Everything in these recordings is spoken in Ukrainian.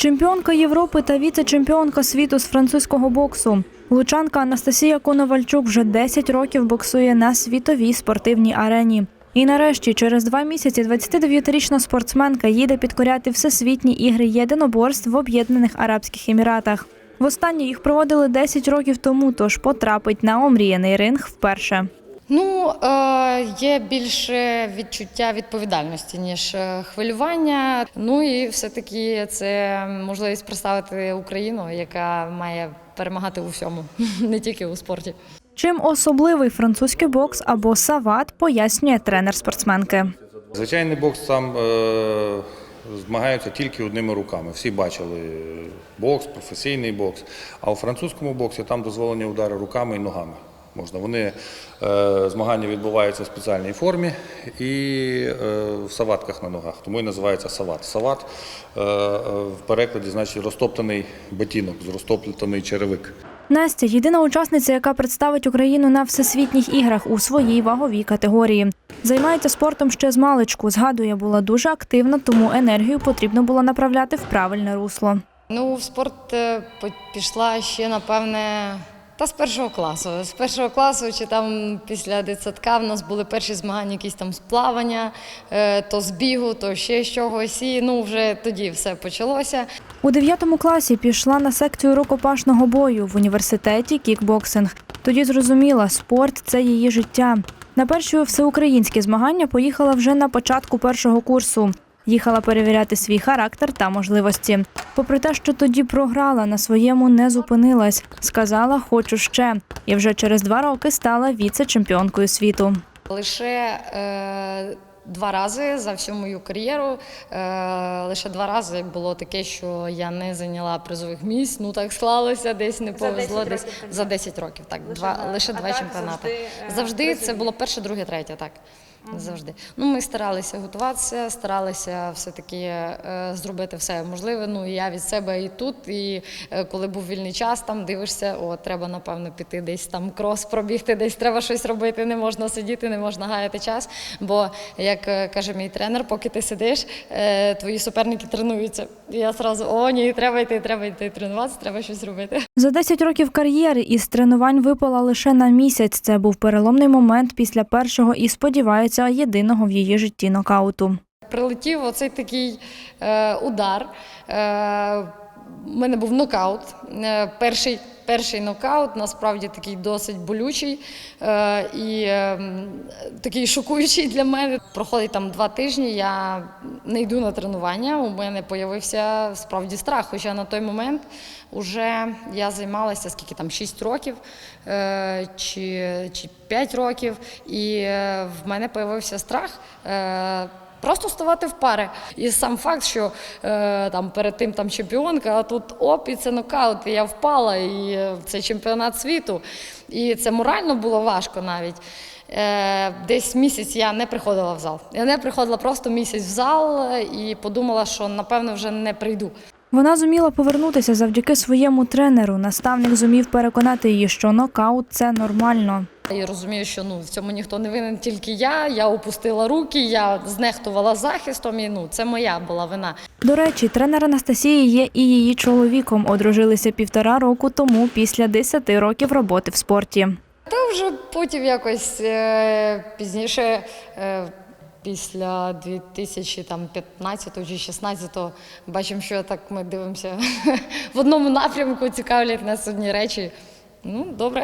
Чемпіонка Європи та віце-чемпіонка світу з французького боксу. Лучанка Анастасія Коновальчук вже 10 років боксує на світовій спортивній арені. І нарешті, через два місяці, 29-річна спортсменка їде підкоряти всесвітні ігри єдиноборств в Об'єднаних Арабських Еміратах. Востаннє їх проводили 10 років тому, тож потрапить на омріяний ринг вперше. Ну, е, є більше відчуття відповідальності, ніж е, хвилювання. Ну і все-таки це можливість представити Україну, яка має перемагати у всьому, не тільки у спорті. Чим особливий французький бокс або сават, пояснює тренер спортсменки. Звичайний бокс там е, змагаються тільки одними руками. Всі бачили бокс, професійний бокс. А у французькому боксі там дозволені удари руками і ногами. Можна. Вони е, змагання відбуваються в спеціальній формі і е, в саватках на ногах, тому і називається сават. Сават е, в перекладі значить розтоптаний ботинок, розтоптаний черевик. Настя єдина учасниця, яка представить Україну на всесвітніх іграх у своїй ваговій категорії. Займається спортом ще з маличку. Згадує, була дуже активна, тому енергію потрібно було направляти в правильне русло. Ну, в спорт по- пішла ще, напевне, та з першого класу. З першого класу чи там після дитсадка в нас були перші змагання, якісь там з плавання, е, то з бігу, то ще з чогось. І ну, вже тоді все почалося. У 9 класі пішла на секцію рукопашного бою в університеті кікбоксинг. Тоді зрозуміла, спорт це її життя. На перші всеукраїнські змагання поїхала вже на початку першого курсу. Їхала перевіряти свій характер та можливості. Попри те, що тоді програла, на своєму не зупинилась. Сказала, хочу ще. І вже через два роки стала віце-чемпіонкою світу. Лише е, два рази за всю мою кар'єру. Е, лише два рази було таке, що я не зайняла призових місць. Ну так склалося, десь не повезло. Десь за 10 років. Так, два лише два чемпіонати. Завжди це було перше, друге, третє. Так. Завжди. Ну, ми старалися готуватися, старалися все-таки е, зробити все можливе. Ну, і я від себе і тут. І е, коли був вільний час, там дивишся, о, треба, напевно, піти десь там крос пробігти, десь треба щось робити, не можна сидіти, не можна гаяти час. Бо, як е, каже мій тренер, поки ти сидиш, е, твої суперники тренуються. І я одразу, о, ні, треба йти, треба йти тренуватися, треба щось робити. За 10 років кар'єри із тренувань випала лише на місяць. Це був переломний момент після першого і сподівається єдиного в її житті нокауту. Прилетів оцей такий е, удар. Е, у мене був нокаут. Е, перший, перший нокаут, насправді такий досить болючий е, і е, такий шокуючий для мене. Проходить там два тижні, я не йду на тренування. У мене з'явився справді страх. Хоча на той момент вже я займалася скільки там 6 років е, чи, чи 5 років, і в мене з'явився страх. Просто ставати в пари. І сам факт, що е, там перед тим там чемпіонка, а тут оп, і це нокаут, і я впала, і е, це чемпіонат світу. І це морально було важко навіть. Е, десь місяць я не приходила в зал. Я не приходила просто місяць в зал і подумала, що напевно вже не прийду. Вона зуміла повернутися завдяки своєму тренеру. Наставник зумів переконати її, що нокаут це нормально. Я розумію, що ну в цьому ніхто не винен, тільки я. Я опустила руки, я знехтувала захистом. І ну це моя була вина. До речі, тренер Анастасії є і її чоловіком. Одружилися півтора року тому після 10 років роботи в спорті. Та вже потім якось е, пізніше, е, після 2015 чи 2016 бачимо, що так ми дивимося в одному напрямку, цікавлять нас одні речі. Ну, добре.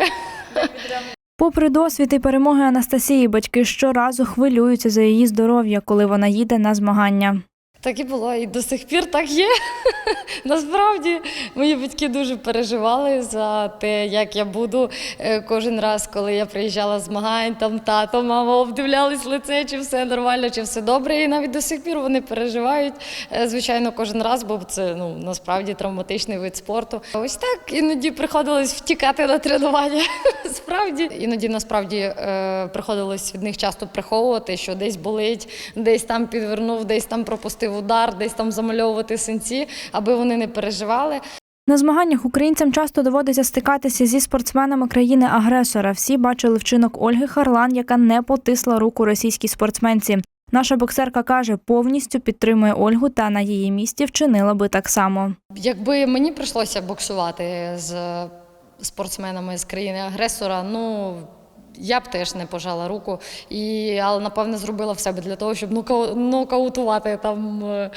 Попри досвід і перемоги Анастасії, батьки щоразу хвилюються за її здоров'я, коли вона їде на змагання. Так і було, і до сих пір так є. Насправді мої батьки дуже переживали за те, як я буду Е, кожен раз, коли я приїжджала змагань, там тато, мама обдивлялись лице, чи все нормально, чи все добре. І навіть до сих пір вони переживають. е, Звичайно, кожен раз, бо це ну насправді травматичний вид спорту. Ось так іноді приходилось втікати на тренування. Справді іноді насправді е, приходилось від них часто приховувати, що десь болить, десь там підвернув, десь там пропустив удар, десь там замальовувати синці, аби вони не переживали. На змаганнях українцям часто доводиться стикатися зі спортсменами країни-агресора. Всі бачили вчинок Ольги Харлан, яка не потисла руку російській спортсменці. Наша боксерка каже, повністю підтримує Ольгу та на її місці вчинила би так само. Якби мені прийшлося боксувати з спортсменами з країни-агресора, ну я б теж не пожала руку, і, але напевне зробила в себе для того, щоб нокаутувати там е,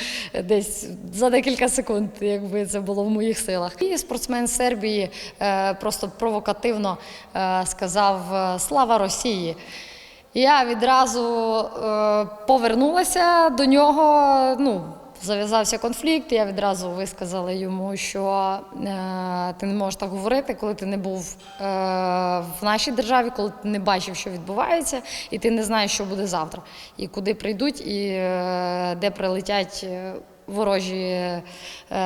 десь за декілька секунд, якби це було в моїх силах. І спортсмен Сербії е, просто провокативно е, сказав Слава Росії. Я відразу повернулася до нього. Ну, зав'язався конфлікт. Я відразу висказала йому, що е, ти не можеш так говорити, коли ти не був е, в нашій державі, коли ти не бачив, що відбувається, і ти не знаєш, що буде завтра, і куди прийдуть, і е, де прилетять. Ворожі,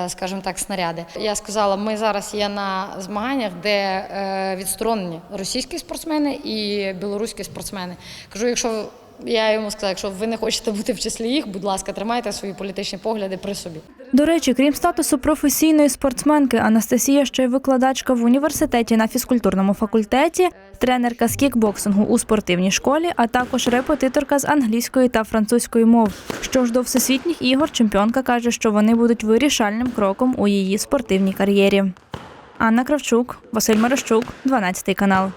скажімо так, снаряди. Я сказала, ми зараз є на змаганнях, де відсторонені російські спортсмени і білоруські спортсмени. Кажу, якщо я йому сказала, якщо ви не хочете бути в числі їх, будь ласка, тримайте свої політичні погляди при собі. До речі, крім статусу професійної спортсменки, Анастасія ще й викладачка в університеті на фізкультурному факультеті, тренерка з кікбоксингу у спортивній школі, а також репетиторка з англійської та французької мов. Що ж до всесвітніх ігор, чемпіонка каже, що вони будуть вирішальним кроком у її спортивній кар'єрі. Анна Кравчук, Василь Марощук, 12 канал.